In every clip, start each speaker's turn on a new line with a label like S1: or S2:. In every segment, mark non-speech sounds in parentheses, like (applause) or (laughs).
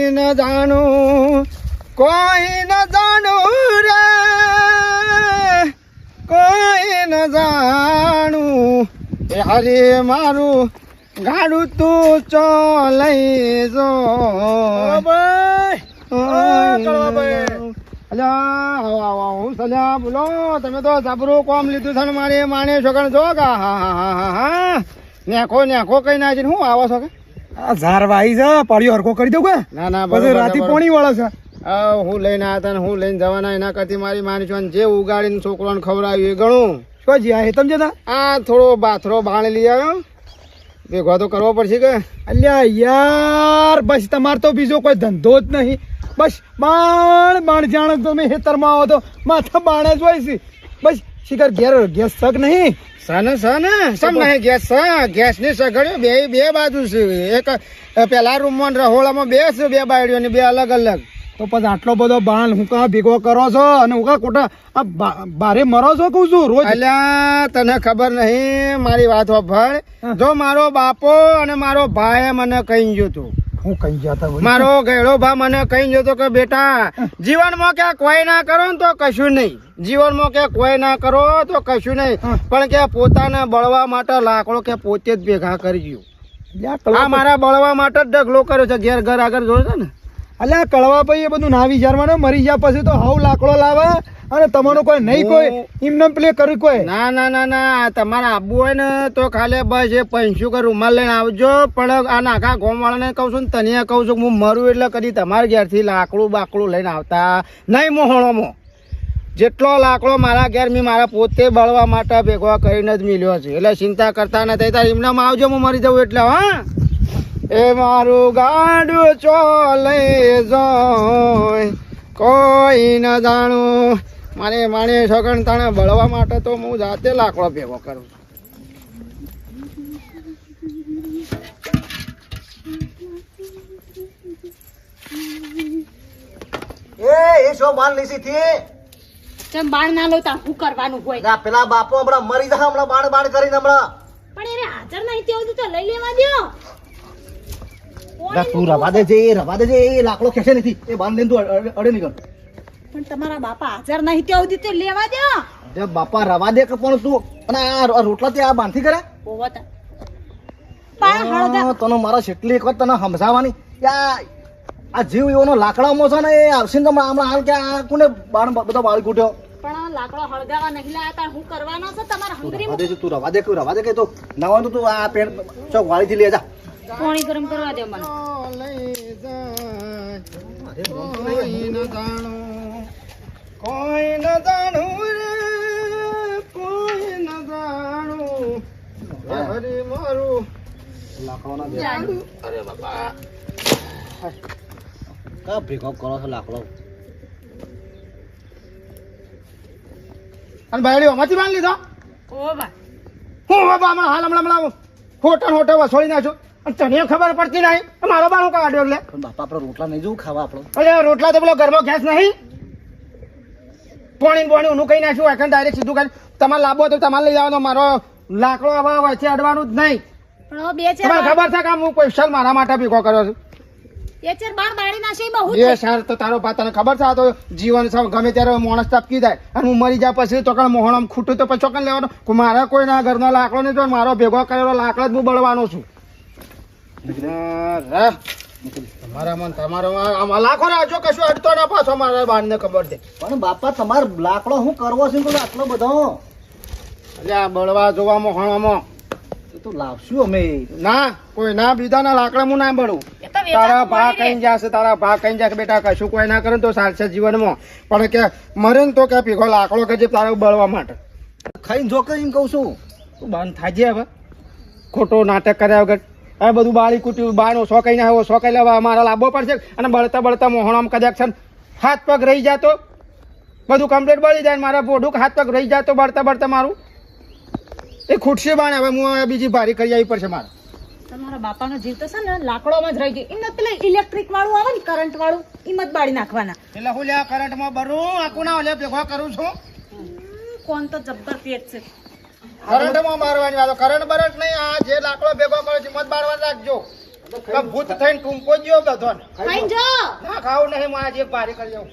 S1: કોઈ ન જાણું કોઈ ન જાણું રે. કોઈ ન જાણું. એ હરે મારું ગાડું તું ચો લઈ જો હું સલ્યા બોલો. તમે તો સાબરું કોમ લીધું છે ને મારે માને છોકરા જો કા હા હા હા હા. નેખો નેખો કઈ ના છે હું આવો છો કે?
S2: આ ઝારવા આઈ છે પાડ્યો હરકો કરી દઉં કે?
S1: ના ના
S2: પછી રાતી. પોણી વાળા છે.
S1: હું લઈને આવ્યા હતા હું લઈને જવાના એના કરતી મારી માની છો જે ઉગાડીને છોકરાને ખવડાવ્યું એ ઘણું
S2: શું જી આ હેતમ જતા
S1: આ થોડો બાથરો બાણ લઈ આવ્યો. ભેગો તો કરવો પડશે કે?
S2: અલ્યા યાર બસ તમાર તો બીજો કોઈ ધંધો જ નહીં. બસ બાણ બાણ જાણે તમે હેતરમાં આવો તો માથા બાણે જ હોય છે. બસ શિખર ઘેર ગેસ સગ નહીં?
S1: સને સને. સમ નહીં ગેસ સ ગેસની સગડ્યો બે બે બાજુ છે. એક પેલા રૂમમાં રહોળામાં બે છે બે બાયડીઓ ને બે અલગ અલગ.
S2: તો પછી આટલો બધો બાણ હું કા ભેગો કરો છો? અને હું કા ખોટા આ બારે મરો છો કહું છું રોજ?
S1: અલ્યા તને ખબર નહીં મારી વાત
S2: હા.
S1: જો મારો બાપો અને મારો ભાઈ મને કહી ગયું તું.
S2: હું કઈ જતા
S1: મારો ગેડો ભા મને કહી જતો તો કે બેટા જીવનમાં કે કોઈ ના કરો ને તો કશું નહીં. જીવનમાં કે કોઈ ના કરો તો કશું નહીં. પણ કે પોતાને બળવા માટે લાકડો કે પોતે જ ભેગા કરી ગયો આ મારા બળવા માટે જ ઢગલો કર્યો છે ઘેર ઘર આગળ જોયો છે ને?
S2: અલ્યા કળવા ભાઈ એ બધું ના વિચારવાનું મરી ગયા પછી તો હાવ લાકડો લાવે અને તમારું કોઈ નહીં કોઈ એમને પ્લે કર્યું કોઈ?
S1: ના ના ના ના તમારે આવવું હોય ને તો ખાલી બસ એ પૈસું કે રૂમાલ લઈને આવજો. પણ આ નાખા ગોમ વાળાને કહું છું ને તને કહું છું કે હું મરું એટલે કદી તમારા ઘેરથી લાકડું બાકડું લઈને આવતા નહીં મોહણોમાં. જેટલો લાકડો મારા ઘેર મેં મારા પોતે બળવા માટે ભેગો કરીને જ મિલ્યો છે. એટલે ચિંતા કરતા નથી. તાર એમનામાં આવજો હું મરી જવું એટલે હા. એ મારું ગાડું ચોલે જોય કોઈ ન જાણું. મારે માણે છોકણ તાણે બળવા માટે તો હું જાતે લાકડો ભેગો કરું છું.
S3: એ એ શો માલ લીસી થી
S4: ચમ બાણ ના લોતા શું કરવાનું હોય?
S3: ના પેલા બાપુ હમણાં મરી જાય હમણાં બાણ બાણ કરીને હમણાં.
S4: પણ એને હાજર નહીં તેવું તો લઈ લેવા દ્યો.
S3: ના, તું રવા દેજે એ રવા દેજે એ લાકડો ખેંચે નથી. એ બાંધ લઈને તું અડે- નીકળ
S4: પણ તમારા બાપા હાજર નહીં તેવું તે લેવા દે.
S3: જે બાપા રવા દે કે પણ તું? અને આ રોટલા તે આ બાંધી કરે? તને મારા કેટલી એક તને સમજાવવાની. આ આ જીવ એવોનો લાકડામાં છે ને એ આવશે ને હમણાં હમણાં હાલ કે આ કોને બાણ બધો બાળી કૂટ્યો
S4: પણ લાકડો હળગાવા નહીં લાયા હું કરવાનો છે તમારા
S3: તું
S4: હંગરી
S3: રવા દે છે તું રવા દે કે રવા દે કે તો. ના હોય તો તું આ પેન ચોક વાળીથી લે જા.
S4: પાણી ગરમ કરવા દે મને.
S1: કોઈ ન જાણું કોઈ ન જાણું રે કોઈ ન જાણું હરી મારું ગાડું અરે બાપા
S3: કા ભેગો કરો છો લાકડો
S1: અને બાયડીઓ માંથી બાંધી લીધો?
S4: ઓ બા
S1: હું હવે હમણાં હાલ હમણાં હમણાં હોટલ હોટલ વસોડી નાખો અને તને ખબર પડતી નહીં મારો બાણું કાઢ્યો એટલે.
S3: પણ બાપા આપણે રોટલા નહીં જવું ખાવા આપણો.
S1: અરે રોટલા તો પેલો ઘરમાં ગેસ નહીં. પોણી પોણી ઊનું કઈ નાખ્યું એકન ડાયરેક્ટ સીધું કરી તમારે લાવવો તો તમારે લઈ આવવાનો મારો લાકડો આવા વચ્ચે અડવાનું જ નહીં.
S4: બે ચાર
S1: તમારે ખબર છે કે હું સ્પેશિયલ મારા માટે ભેગો કર્યો છું?
S4: એ બહુ
S1: સાર તો તારો તને ખબર છે આ તો જીવન છે ગમે ત્યારે માણસ ટપકી જાય. અને હું મરી જા પછી તો કણ મોહણમ ખૂટું તો પછી ચોકન લેવાનો? કોઈ મારા કોઈના ઘરનો લાકડો નહીં તો મારો ભેગો કરેલો લાકડો જ હું બળવાનો છું. રે. તમારા મન આમાં લાખો રાજો કશું અડતો ના પાછો મારા બાળને ખબર છે.
S3: પણ બાપા તમારે લાકડો હું કરવો છે તો આટલો બધો?
S1: એટલે આ બળવા જોવામાં મોહણવામાં
S3: એ તો લાવશું અમે.
S1: ના કોઈ ના બીજાના લાકડા હું ના બળું. તારા ભા કઈ જશે તારા ભા કઈ જશે બેટા કશું કોઈ ના કરે ને તો સારશે જીવનમાં. પણ કે મરે ને તો કે પીઘો લાકડો કે જે તારે બળવા માટે.
S3: ખાઈને જો કે એમ કહું છું.
S1: તું બંધ થાજે હવે. ખોટો નાટક કર્યા વગર. હવે બધું બાળી કૂટ્યું બાળનો સો કઈ ના આવ્યો સો કઈ લેવા મારા લાવવો પડશે અને બળતા બળતા મોહણમ કદાચ છે હાથ પગ રહી જાતો. બધું કમ્પ્લીટ બળી જાય મારા પોઢું હાથ પગ રહી જાતો બળતા બળતા મારું. એ ખૂટશે બાણ હવે હું બીજી ભારી કરી આવી પડશે મારે.
S4: તમારા બાપાનો જીવ તો છે ને લાકડોમાં જ રહી ગયો. એમને પેલા ઇલેક્ટ્રિક વાળું આવે ને કરંટ વાળું જ બાળી નાખવાના.
S1: એટલે હું લ્યા કરંટમાં ભરું આખું ના લે ભેગા કરું છું?
S4: કોણ તો જબ્બર પેટ છે.
S1: કરંટમાં મારવાની વાતો. કરંટ બરંટ નહીં આ જે લાકડો ભેગો કરે છે મત બાળવા રાખજો. ભૂત થઈને ટૂંકો જ્યો બધો ના ખાવું નહીં હું આજે એક કરી આવું.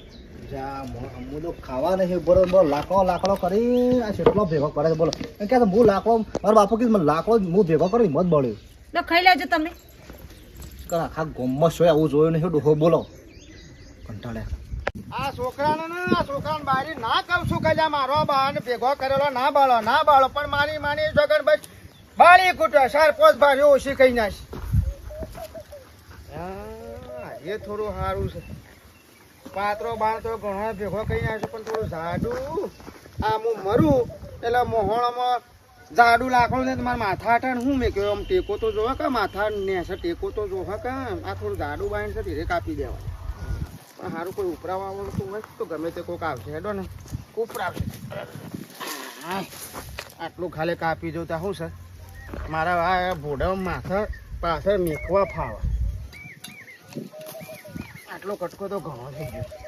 S3: જા, મો- હું તો ખાવા નહીં બરોબર લાકડો લાકડો કરી આ કેટલો ભેગો કરે છે બોલો. કે હું લાકડો મારા બાપુ કીધું મને લાકડો હું ભેગો કરી મત બળ્યો.
S4: તો ખાઈ લેજો તમે.
S3: આખા ગોમમાં શું આવું જોયું નહીં ડોહો બોલો. કંટાળ્યા.
S1: આ છોકરાને ને, આ છોકરાને બારી ના કહું છું કે મારો બાન, ભેગો કરેલો ના બાળો ના બાળો, પણ મારી માની જગન બસ બાળી કૂટે સાર પોત બારી ઓછી કઈ નાશ એ થોડું સારું છે. પાત્રો બાણ તો ઘણો ભેગો કરી નાખ્યો પણ થોડું જાડું. આ હું મરું, એટલે મોહણમાં જાડું લાકડું ને તમારા માથા અટાણ હું મેં કહ્યું આમ ટેકો તો જોવા કે માથા નેસે, ટેકો તો જોવા કે આ થોડું જાડું બાંધ છે, ધીરે કાપી દેવાય પણ સારું કોઈ ઉપરાવા આવડતું હોય તો ગમે તે કોઈક આવશે હેડો ને. ઉપરાવશે આટલું ખાલી કાપી જો ત્યાં શું સર મારા આ ભોડા માથા પાછળ મેકવા ફાવા. આટલો કટકો તો ઘણો થઈ ગયો.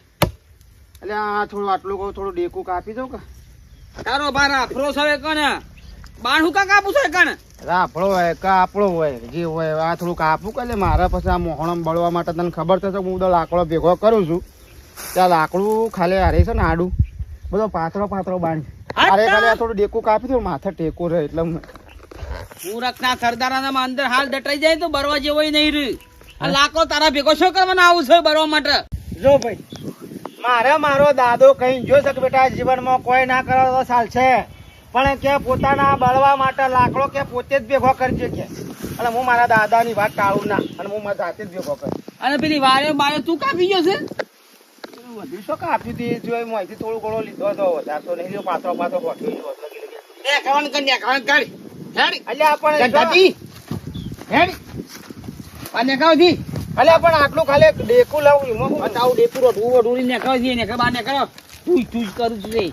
S1: અલ્યા થોડું આટલું કહું થોડું ડેકું કાપી દઉં કે.
S5: તારો હવે કને બાણ કાપું છે કને
S1: રાફડો હોય કે હોય જે હોય આ થોડું કાપું કે મારે પછી આ મોહણમ બળવા માટે તને ખબર છે હું બધો લાકડો ભેગો કરું છું. ત્યાં લાકડું ખાલી હારે છે ને આડું. બધો પાતળો પાતળો બાંધ. અરે ખાલી આ થોડું ડેકું કાપી દઉં માથે ટેકો રહે એટલે હું-
S5: મૂરખના સરદારાના અંદર હાલ દટાઈ જાય તો બરવા જેવો નહીં રહ્યું. આ લાકડો તારા ભેગો શું કરવાનો આવું છે બરવા માટે?
S1: જો ભાઈ મારે મારો દાદો કઈ જો છે કે બેટા જીવનમાં કોઈ ના કરો તો ચાલશે પણ કે પોતાના બળવા માટે લાકડો કે પોતે જ ભેગો કરજે કે. અને હું મારા દાદાની વાત ટાળું ના અને હું મારા જાતે જ ભેગો કરું.
S5: અને પેલી વારે બારે તું કાપી ગયો છે?
S1: વધુ શું કાપ્યું તે? જો માહિતી થોડું ઘણો લીધો હતો વધારે તો નહીં પાત્રો પાત્રો ગોઠવી લીધો હતો લગી લગી.
S5: એ ખાવાનું કન્યા ખાવાનું કાઢ હેડ.
S1: અલ્યા પણ
S5: હેડ. અને ખાવ દી
S1: અલ્યા પણ આટલું ખાલી ડેકું લાવું એમાં હું
S5: ઢૂવો ઢૂરી ને ખાવ દી ને ખબર ને કરો તું તું કરું છું રે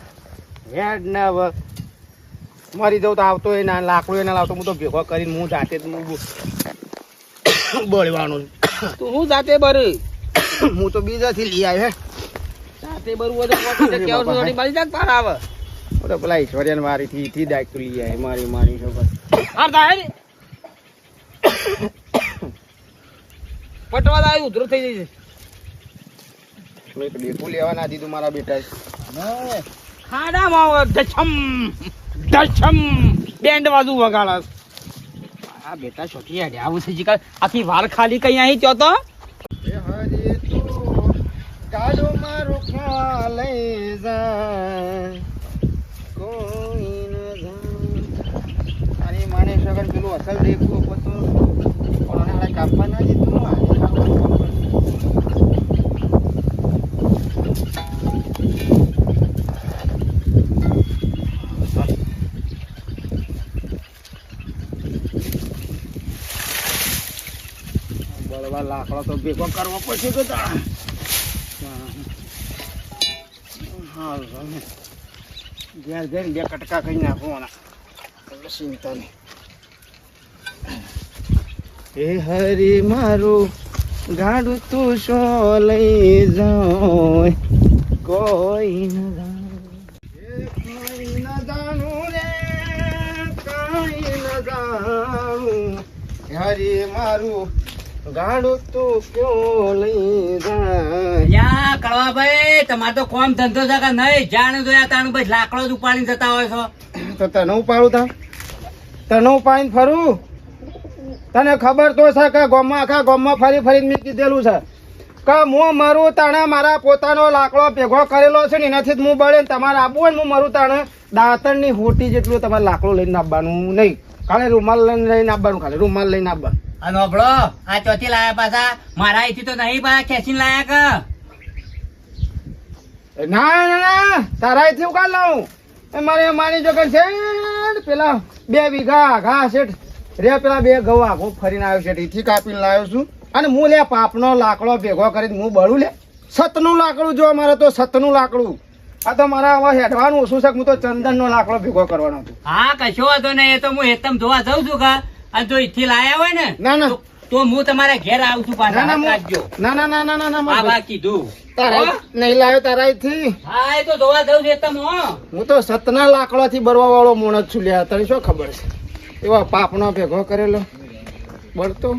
S1: હેડ ને હવે. મરી જવું તો આવતો એ ના લાકડું એ ના લાવતો હું તો ભેગો કરીને હું જાતે બળવાનું
S5: તું હું જાતે બર?
S1: હું તો બીજાથી લઈ આવ્યો હે.
S5: જાતે બરવું તો કેવું થોડી બળી જાક પાર આવે.
S1: હું તો પેલા ઈશ્વરિયન મારી થી થી ડાયક લઈ આવ્યો મારી મારી છોકર
S5: હાર તા હેડ પટવા દાય ઉધરો થઈ જશે.
S1: એક ડેકું લેવા ના દીધું મારા બેટા
S5: ખાડામાં દછમ દછમ બેન્ડ વાજુ વગાડસ આ બેટા છોટી હેડે આવું છે જીકા આખી વાર ખાલી કઈ અહીં ત્યો તો?
S1: ગાડો મારું ખ્યાલ લઈ જા. કોઈ ન જાણે. અરે માને સગન પેલું અસલ ડેકું પતો પણ કાપવા ના દીધું મારે કાપવાનું કામ કરતું. બળવા લાકડો તો ભેગો કરવો પડશે તો ઘેર ઘેર બે કટકા કરી નાખવાના ચિંતા નહીં. હે હરી મારું ગાડું તું શો લઈ જાય. કોઈ ન જાણે. હરી મારું ગાડું તું ક્યો લઈ જાય?
S5: કળવા ભાઈ તમારે તો કોમ ધંધો છે કે નહીં? જાણે જોયા તાણું ભાઈ લાકડો જ ઉપાડીને જતા હોય છો.
S1: તો તને ઉપાડું તા? તને ઉપાડીને ફરું? તને ખબર તો છે કે ગોમમાં આખા ગોમમાં ફરી ફરીને મેં કીધેલું છે કે હું મારું તાણે મારા પોતાનો લાકડો ભેગો કરેલો છે ને એનાથી જ હું બળે ને તમારે આપવું હોય ને હું મારું તાણે દાંતણની હોટી જેટલું તમારે લાકડો લઈને આપવાનું નહીં. ખાલી રૂમાલ લઈને લઈને આપવાનું ખાલી રૂમાલ લઈને આપવાનું.
S5: અને આ ચોથી લાયા પાછા. મારા અહીંથી તો નહીં પાછા ખેંચીને લાયા કે?
S1: ના ના ના તારા અહીંથી હું લઉં એ મારે માની જો કે છે પેલા બે વીઘા ઘા શેઠ રે પેલા બે ઘઉં આખો ફરીને આવ્યો છે એથી કાપીને લાવ્યો છું. અને હું લે પાપનો લાકડો ભેગો કરીને હું બળું લે. સતનું લાકડું જો મારે તો સતનું લાકડું. આ તો મારા હવે હેઠવાનું ઓછું છે હું તો ચંદનનો લાકડો ભેગો કરવાનો હતો
S5: હા કશો વાંધો નહીં એ તો હું હેતમ જોવા જઉં છું કા. અને જો ઈથી લાયા હોય ને
S1: ના ના.
S5: તો- હું તમારા ઘેર આવું છું
S1: ના
S5: પાછા
S1: ના ના ના ના ના ના ના ના
S5: બા કીધું.
S1: તારા? નહીં લાવ્યો તારા થી
S5: હા એ તો જોવા જઉં છું હેતમ હું.
S1: તો સતના લાકડા થી બરવા વાળો મોણ જ છું લ્યા તને શું ખબર છે? એવા પાપનો ભેગો કરેલો. બળતો.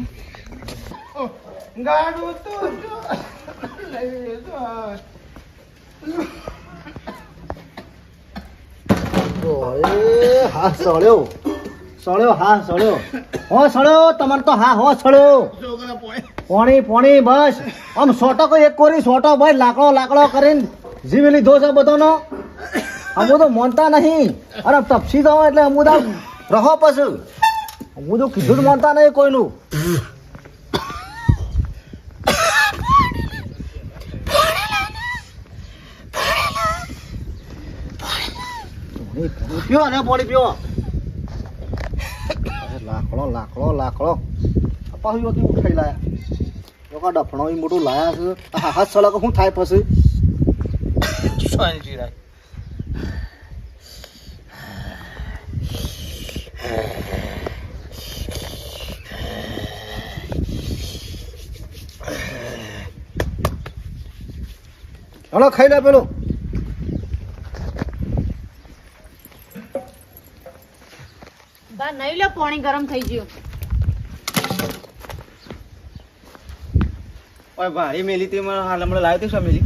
S1: ગાડું તો
S3: હા સળ્યો. સળ્યો હા સળ્યો. હો સળ્યો તમારે તો હા હો સળ્યો. પોણી પોણી બસ. આમ સોટો કોઈ એક કોરી સોટો ભાઈ લાકડો લાકડો કરીને જીવી લીધો છે બધાનો. અમુ તો મોનતા નહીં. અરે તપસી દો એટલે અમુ તો રહો પછી. હું તો કીધું જ માનતા નહીં કોઈનું. પીવો ને, પોણી અરે, લાકડો લાકડો લાકડો. પાછું યોથી ઉઠાઈ લાયા? લોકો ડફણો મોટું લાયા છે. હાથ સળક શું થાય પછી? હલો ખાઈ લે પેલું.
S4: બા નહીં લો પાણી ગરમ થઈ ગયું.
S1: ઓય ભારી મેલી તી મને હાલ હમણાં લાવ્યો તી શું મેલી?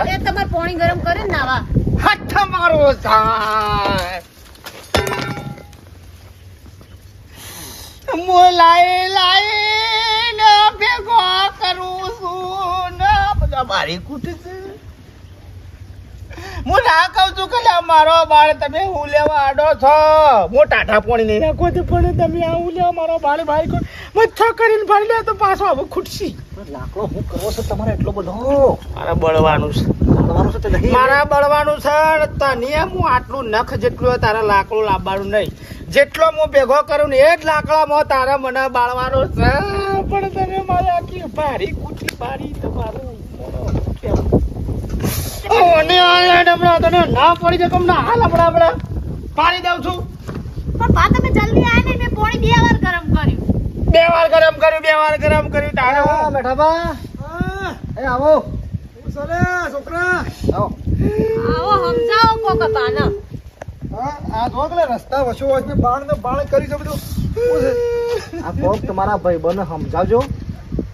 S4: અરે તમારે પાણી ગરમ કરે ને નાવા.
S1: હઠ મારો સાહેબ. મો લાય લાય ને ભેગો કરું છું. બધા મારી કૂટ છે. હું ના કહું છું કે મારો બાળ તમે હું લેવા આડો છો? હું ટાટા પોણી નહીં નાખો તો પણ તમે આ હું લેવા મારો બાળ ભાઈ કો મચ્છા કરીને ભરી લે તો પાછો હવે ખૂટશી.
S3: લાકડો હું કરવો છે તમારે એટલો બધો?
S1: મારે બળવાનું છે.
S3: તમારું છે નહીં.
S1: મારા બળવાનું છે તને હું આટલું નખ જેટલું તારા લાકડું લાવવાનું નહીં. જેટલો હું ભેગો કરું ને એ જ લાકડામાં તારા મને બાળવાનો છે. પણ તમે મારે આખી ભારી કૂટી પાડી તમારું આ ડબરા તને ના પડી જાય કમ ના હાલ આપણા હમણાં પાડી દઉં છું.
S4: પણ બા તમે જલ્દી આયા ને મેં પોણી બે વાર ગરમ કર્યું.
S1: બે વાર ગરમ કર્યું બે વાર ગરમ કર્યું તારે
S3: હા,
S1: હું
S3: બેઠા બા. એ આવો.
S2: છોકરા.
S3: આવો.
S4: આવો સમજાવો કોક બાને.
S2: આ જો પેલા રસ્તા વચ્ચો વચ્ચે બાણ ને બાણ કરી છે. બધું
S3: આ કોક તમારા ભાઈ બને સમજાવજો.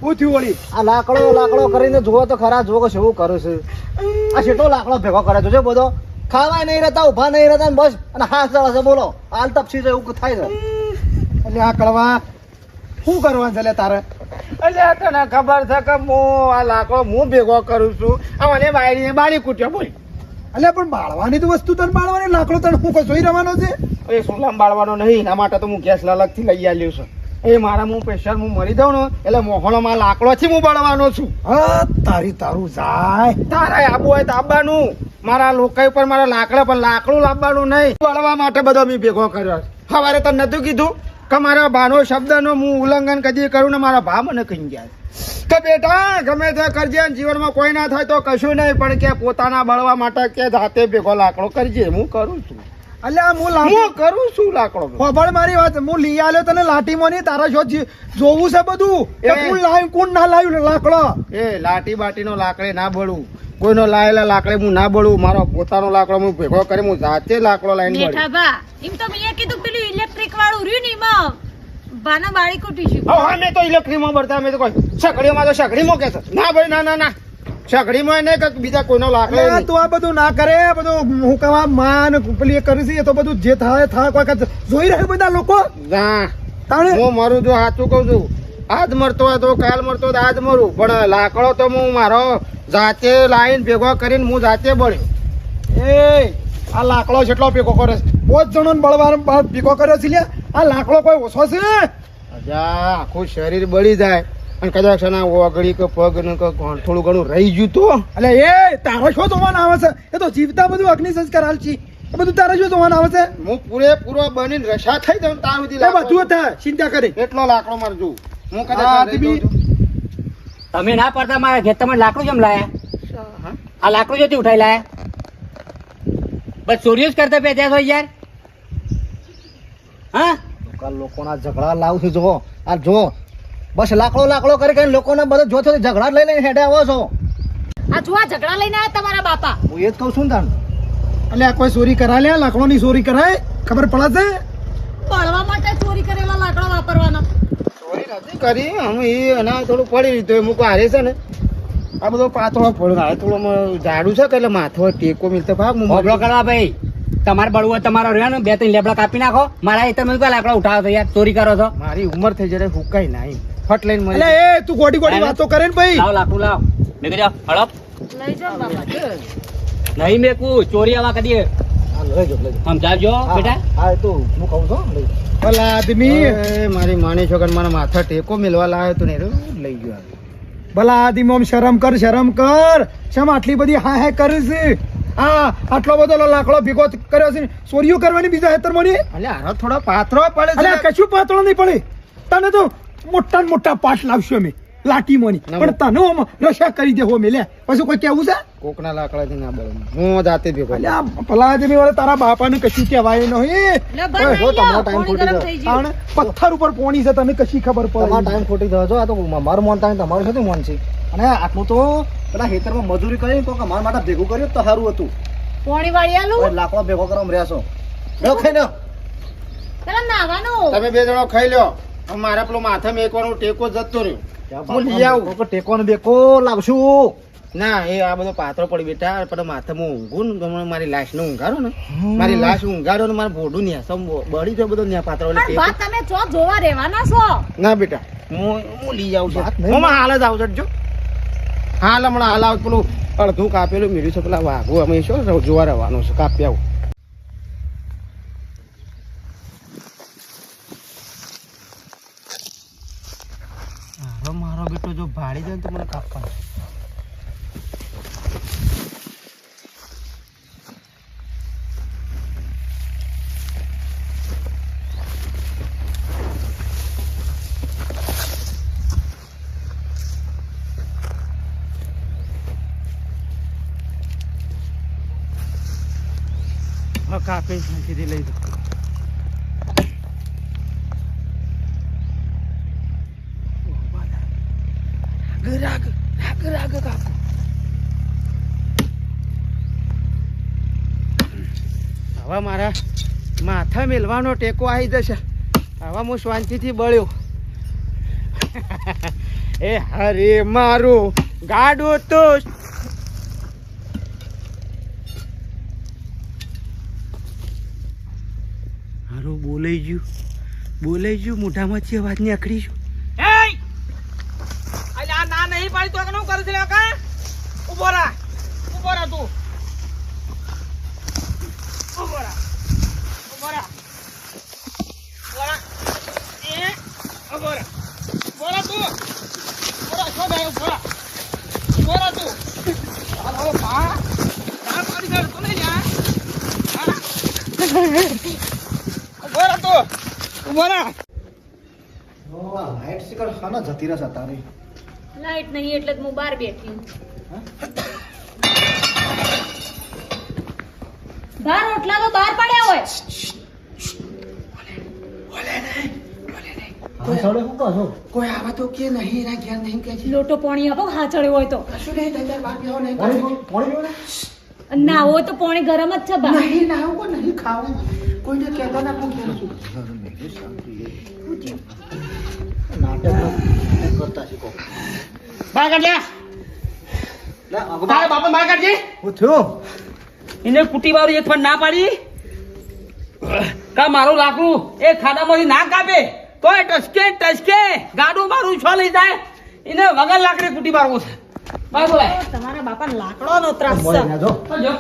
S2: શું વળી.
S3: આ લાકડો લાકડો કરીને જુઓ તો ખરા જુઓ કે શું કરે છે. આ છેટો લાકડો ભેગો કરે છે બધો. ખાવાય નહીં રહેતા ઊભા નહીં રહેતા બસ. અને હાથ ચાલે છે બોલો. હાલ તપસી છે એવું થાય છે.
S2: એટલે આ કડવા શું કરવાનું છે તારે?
S1: એટલે તને ખબર છે કે હું આ લાકડો હું ભેગો કરું છું. આ મને બાયડીને બાળી કૂટ્યો બોલ.
S2: એટલે પણ બાળવાની તો વસ્તુ તને બાળવાની લાકડો તને હું જોઈ રહેવાનો છે?
S1: એ સુલામ બાળવાનો નહીં એના માટે તો હું ગેસ અલગથી લઈ આવ્યો છું. એ મારા હું પ્રેશર હું મરી દઉં ને એટલે મોહણોમાં લાકડોથી હું બળવાનો છું.
S2: હા તારી તારું જાય.
S1: તારા આબુ હોય તો મારા લોકો ઉપર મારા લાકડા પર લાકડું લાવવાનું નહીં. બળવા માટે બધો મેં ભેગો કર્યો સવારે તને નતું કીધું કે મારા ભાનો શબ્દનો હું ઉલ્લંઘન કદી કરું ને મારા ભા મને કહી ગયા કે બેટા ગમે તે કરજે જીવનમાં કોઈ ના થાય તો કશું નહીં પણ કે પોતાના બળવા માટે કે જાતે ભેગો લાકડો કરજે હું કરું છું.
S2: એટલે હું લાકડો
S1: હું કરું છું લાકડો?
S2: ખબર મારી વાત હું લઈ આવ્યો તને લાઠીમાં નહીં તારા શોધ જી- જોવું છે બધું? કે
S1: એ.
S2: કોણ લાવ્યું કોણ ના લાવ્યું લાકડો?
S1: એ લાટી બાટીનો લાકડે ના બળું. કોઈનો લાયેલા લાકડે હું ના બળું મારો પોતાનો લાકડો હું ભેગો કરી હું જાતે લાકડો લાવીને બળું.
S4: બા એમ તો મેં કીધું પેલું ઇલેક્ટ્રિક વાળું રહ્યું ને એમાં. બાના બાળી કૂટીશું
S1: હવે મેં તો ઇલેક્ટ્રિકમાં ભરતા મેં તો કોઈ સકડીઓમાં તો સકડી મૂકે છે. ના ભાઈ ના ના ના. સગડીમાં નહીં કે બીજા કોઈનો લાકડો
S2: તું આ બધું ના કરે બધું હું કહેવા માન પેલી કરી છે એ તો બધું જે થાય થાય કોઈ જોઈ રહ્યું બધા લોકો?
S1: ના. હું મરું છું સાચું કહું છું. આજ મરતો હતો તો કાલ મરતો હોય તો આજ મરું. પણ લાકડો તો હું મારો જાતે લાઈન ભેગો કરીને હું જાતે બળ્યો.
S2: એ આ લાકડો જેટલો ભેગો કરે છે. જ જણો બળવાનો ભેગો કર્યો છે આ લાકડો કોઈ ઓછો છે?
S1: આખું શરીર બળી જાય. અને કદાચ છે ને ઓગળી કે પગ ને કે થોડું ઘણું રહી ગયું તો?
S2: એટલે એ તારો શું જોવાનું આવે છે? એ તો જીવતા બધું અગ્નિ સંસ્કાર હાલ છે. એ બધું તારે શું જોવાનું આવે છે?
S1: હું પૂરેપૂરો બનીને રસા થઈ જાઉં તાર સુધી
S2: બધું થાય ચિંતા કરી.
S1: એટલો લાકડો મારે જોઉં હું કદાચ
S5: તમે ના પડતા મારા ઘેર તમે લાકડું કેમ લાયા?
S1: હા?
S5: આ લાકડું જતી ઉઠાઈ લાયા? બસ ચોરીઓ જ કરતા પે ત્યાં યાર હા?
S3: લોકોના ઝઘડા લાવું છું જો આ જો બસ લાકડો લાકડો કરી કરીને લોકોને બધો જો છો ઝઘડા લઈ લઈને હેડે આવો છો.
S4: આ જુઆ ઝઘડા લઈને આવ્યા તમારા બાપા.
S3: હું એ જ કહું છું ને
S2: એટલે આ કોઈ ચોરી કરાય લે લાકડોની ચોરી કરાય? ખબર પડે
S4: બળવા માટે ચોરી કરેલા લાકડા વાપરવાના.
S1: ચોરી નથી કરી. હું એ એના થોડું પડી લીધું એ મૂકો હારે છે ને. આ બધો પાતળો પડ્યો આ થોડો મ- છે કે એટલે માથો ટેકો મિલતો ભાગ. હું
S5: હોબળો કરવા ભાઈ. તમારે બળવો તમારો રહ્યો ને બે ત્રણ લેબડા કાપી નાખો. મારા એ તમે લાકડા ઉઠાવો છો યાર? ચોરી કરો છો?
S1: મારી ઉંમર થઈ જયારે હુકાય નાઈ. ફટ લઈને
S2: એટલે
S1: મરી
S2: એ તું ગોડી ગોડી વાતો કરે ને ભાઈ.
S5: લાવ લાકડું લાવ. મેં કીધું હડપ
S4: લઈ જાવ બાપા
S5: નહીં મેકું. ચોરી આવા કદી
S3: હા લઈ જો લઈ જો
S5: સમજાવજો બેટા.
S3: હા તો હું કહું છું લઈ
S2: ભલા આદમી.
S1: મારી માની છોકર મને માથા ટેકો મિલવા લાવ્યો તો ને લઈ ગયો
S2: ભલા આદમી આમ શરમ કર શરમ કર. શેમ આટલી બધી હા હે કરે આ આટલો બધો લાકડો ભેગો કર્યો છે ચોરીઓ કરવાની બીજા હેતર મને
S1: અલ્યા હારો થોડો પાથરો પડે છે
S2: કશું પાતળો નહીં પડે. તને તો મોટા મોટા પાઠ લાવશું અમે લાટી મોની પણ તને રસા કરી દે હો મેલે પછી કોઈ કેવું છે?
S1: કોકના લાકડાથી ના બળે હું જાતે ભેગો
S2: અલે પલા જે વાળા તારા બાપાને કશું કહેવાય
S4: ન
S3: હોય
S4: લઈ
S3: તમારો time
S4: પાણી
S3: ગયો.
S4: ગયું
S2: પથ્થર ઉપર પોણી છે તને કશી ખબર
S3: તમારો
S2: પડે
S3: ટાઈમ ખોટી થયો છો? આ તો મારું મન નહીં તમારું શું મોન છે? અને આટલું તો પેલા ખેતરમાં મજૂરી કરી તો કે મારા માટે ભેગું કર્યું તો સારું હતું.
S4: પોણી વાળી આલું?
S3: લાકડો ભેગો કરમ રહ્યા છો. ન ખાઈ
S4: નાવાનું.
S1: તમે બે જણો ખાઈ લ્યો. મારે પેલો માથે મેકવાનો ટેકો જતો રહ્યો. હું લઈ આવું.
S3: તો ટેકો ને બેકો લાવશું.
S1: ના એ આ બધો પાત્રો પડી બેટા પણ માથે હું ઊંઘું ને મારી લાશ ને ઊંઘારો ને. મારી લાશ ઊંઘારો ને મારું ભોડું ન્યા સમ બળી જાય બધો ન્યા પાત્રો
S4: તમે છો જોવા રહેવાના છો.
S1: ના બેટા હું હું લઈ આવું છું.
S3: નહીં.
S1: હું હાલ જ આવું છું હાલ હમણાં હાલ આવું પેલું અડધું કાપેલું મેળ્યું છે પેલા વાઘું અમે શું જોવા રહેવાનું છે કાપી આવું હારો મારો બેટો જો ભાડી ને તો મને કાપવાનો. હા કાપી સીધી લઈ દો હવે મારા માથા મેલવાનો ટેકો આવી જશે. હવે હું શાંતિથી બળ્યો. (laughs) એ હરે મારું ગાડું તો હારું બોલાઈ ગયું. બોલાઈ ગયું મોઢામાંથી અવાજ નીકળી
S5: અકડી છું ના નહીં પાડી તો કરે છે ઊભો રા ઊભો રા તું ઊભો રા ઊભો રા ઊભો રા એ ઊભો રા ઊભો રા તું ઊભો રા છો ભાઈ ઊભો રા ઊભો રા તું હાલ હાલ પા ના પાડી કર તું નહીં જા હા. ઊભો રા તું ઊભો રા
S3: લાઈટ શીખર ખાના જતી રહેશે તારી?
S4: લાઈટ નહીં એટલે જ હું બહાર બેઠી બાર બહાર ઓટલા તો બહાર પડ્યા હોય.
S3: હા,
S1: કોઈ આવા તો કે નહીં એના ઘેર નહીં કે છે?
S4: લોટો પોણી આપો હા હોય તો.
S1: કશું નહીં નહીં
S3: પાણી પીવું? ને?
S4: ના હોય તો પોણી ગરમ જ છે બા
S1: નહીં લાવો કોઈ નહીં ખાવું. કોઈને કહેતા ના છું.
S5: ના પાડી કા મારું લાકડું એ ખાડામાંથી ના કાપે તોય ટસકે ટસકે ગાડું મારું છો લઈ જાય એને વગર લાકડી કુટી મારવું છે
S4: તમારા બાપા લાકડો નો ત્રાસ છે
S3: જો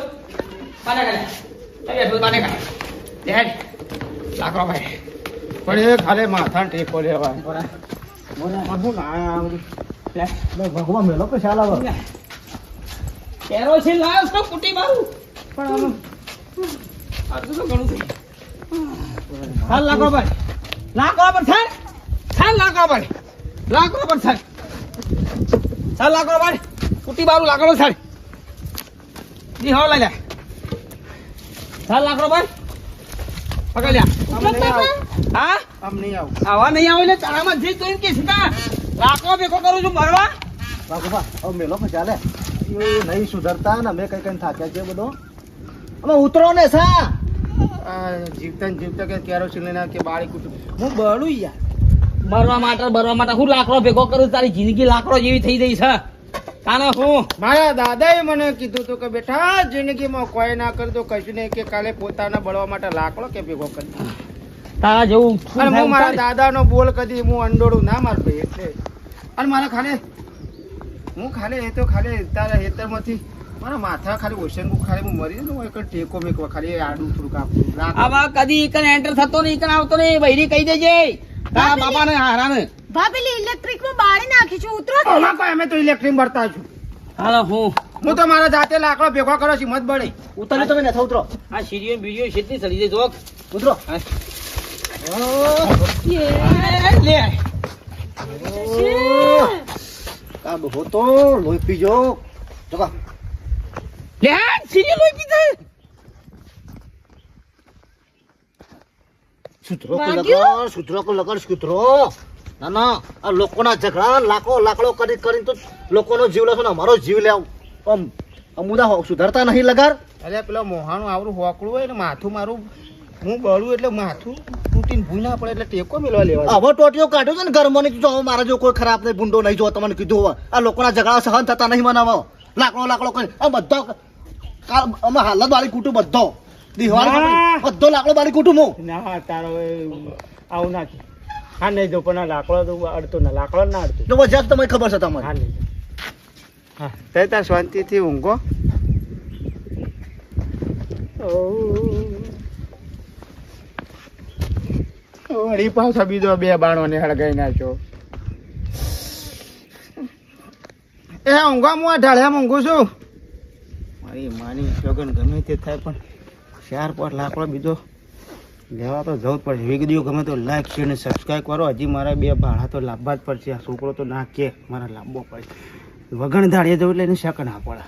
S5: એ લાકડો ભાઈ
S1: પણ એ ખાલી માથા ટેકો લેવા.
S3: ભગવાન મેલો કે શાલ
S5: આવે કેરો છે લાવ તો કુટી મારું પણ આટલું તો ઘણું થઈ હાલ લાગો ભાઈ. લાગો પર થાય ચાલ લાગો ભાઈ. લાગો પર થાય ચાલ લાગો ભાઈ. કુટી મારું લાગો સર જી હો લઈ લે. ચાલ લાગો પર પકડ લ્યા.
S1: આમ નહીં આવું.
S5: હા?
S1: આમ નહીં આવું.
S5: આવા નહીં આવે એટલે તારામાં જે તો એમ કે સીધા લાકડો ભેગો કરું છું મરવા.
S3: ભગવાન હવે મેલો કે ચાલે એ નહીં સુધરતા ને અમે કઈ કઈ થાક્યા છે બધો. અમે ઉતરો ને સા.
S1: જીવતા ને જીવતા કે કેરોસીન લઈને કે બાળી કુટુંબ હું બળું યાર.
S5: મરવા માટે મરવા માટે હું લાકડો ભેગો કરું તારી જિંદગી લાકડો જેવી થઈ ગઈ છે. તાને હું?
S1: મારા દાદાએ મને કીધું હતું કે બેટા જિંદગીમાં કોઈ ના કરજો કશું નહીં કે કાલે પોતાના બળવા માટે લાકડો કે ભેગો કરી
S5: તારા જેવું
S1: અને હું મારા દાદાનો બોલ કદી હું અંડોળું ના મારતો એટલે. અને મારા ખાલી હું ખાલી એ તો ખાલી તારા હેતરમાંથી મારા માથા ખાલી ઓશન ખાલી હું મરી હું એક ટેકો મેકવા ખાલી આડું થોડુંક આપું રાખ.
S5: આવા કદી ઈકન એન્ટર થતો નહીં ઈકન આવતો નહીં બૈરી કહી દેજે. તારા બાપાને હારાને.
S4: ભા ઇલેક્ટ્રિકમાં બાળી નાખી છું ઉતરો.
S1: ઓમાં કોઈ અમે તો ઇલેક્ટ્રિક ભરતા છું.
S5: હાલો હું.
S1: હું તો મારા જાતે લાકડો ભેગો કરો છું મત બળે.
S3: ઉતરજો તમે નથી ઉતરો.
S5: આ સીડીઓ બીડીઓ છેટલી સડી જાય જોક.
S3: ઉતરો.
S5: લે.
S3: આ બહુ તો લોહી પીજો. જોકા.
S5: લે સીડીઓ લોહી પીજો
S3: સુધરો કો લગર સુત્રો કો લગર સુધરો ના ના આ લોકોના ઝઘડા લાખો લાકડો કરી કરીને તો લોકોનો જીવ લેશો ને અમારો જીવ લેવું આમ અમુદા સુધરતા નહીં લગાર
S1: અરે પેલા મોહાનું આવડું હોકડું હોય ને માથું મારું હું બળું એટલે માથું તૂટીને ભૂઈ ના પડે એટલે ટેકો મેળવા લેવા
S3: હવે ટોટીઓ કાઢ્યો છે ને ઘરમાં નહીં હવે મારા જો કોઈ ખરાબ નહીં ભૂંડો નહીં જો તમને કીધું હવે આ લોકોના ઝઘડા સહન થતા નહીં મનાવો. લાકડો લાકડો કરી આ બધો અમે હાલત વાળી કુટું બધો. દિવાળી બધો લાકડો વાળી કુટુંબ. હું
S1: ના તારો આવું ના હા નહીં જો પણ લાકડો તો અડતો ના લાકડો ના અડતો.
S3: તો મજાક તમને ખબર છે તમારે.
S1: હા નહીં. હા. તે ત્યાં શાંતિથી ઊંઘો. વળી પાછા બીજો બે બાણો ને હળગાઈ નાખ્યો. એ ઊંઘા હું આ ઢાળ્યા ઊંઘું છું. મારી માની લગન ગમે તે થાય પણ ચાર પાંચ લાકડો બીજો લેવા તો જવું જ પડશે વીડિયો ગમે તો લાઈક શેર અને સબસ્ક્રાઈબ કરો. હજી મારા બે ભાડા તો લાંબા જ પડશે. આ છોકરો તો ના કે, મારા લાંબો પડે વગણ ધાડીએ જવું એટલે એને ના પડે.